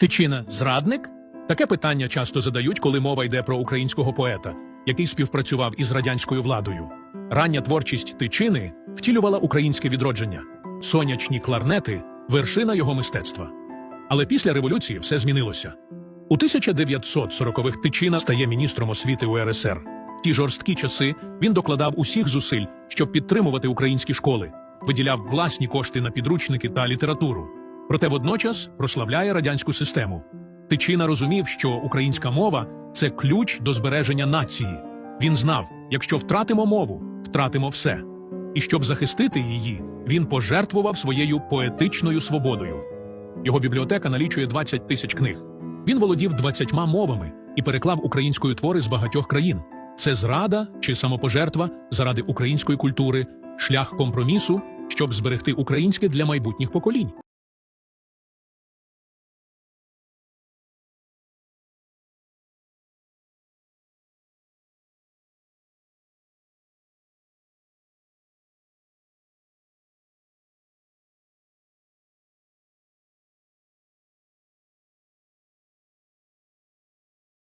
Тичина зрадник? Таке питання часто задають, коли мова йде про українського поета, який співпрацював із радянською владою. Рання творчість тичини втілювала українське відродження, сонячні кларнети вершина його мистецтва. Але після революції все змінилося. У 1940-х Тичина стає міністром освіти УРСР. В ті жорсткі часи він докладав усіх зусиль, щоб підтримувати українські школи, виділяв власні кошти на підручники та літературу. Проте водночас прославляє радянську систему. Тичина розумів, що українська мова це ключ до збереження нації. Він знав, якщо втратимо мову, втратимо все. І щоб захистити її, він пожертвував своєю поетичною свободою. Його бібліотека налічує 20 тисяч книг. Він володів 20 мовами і переклав українською твори з багатьох країн. Це зрада чи самопожертва заради української культури, шлях компромісу, щоб зберегти українське для майбутніх поколінь.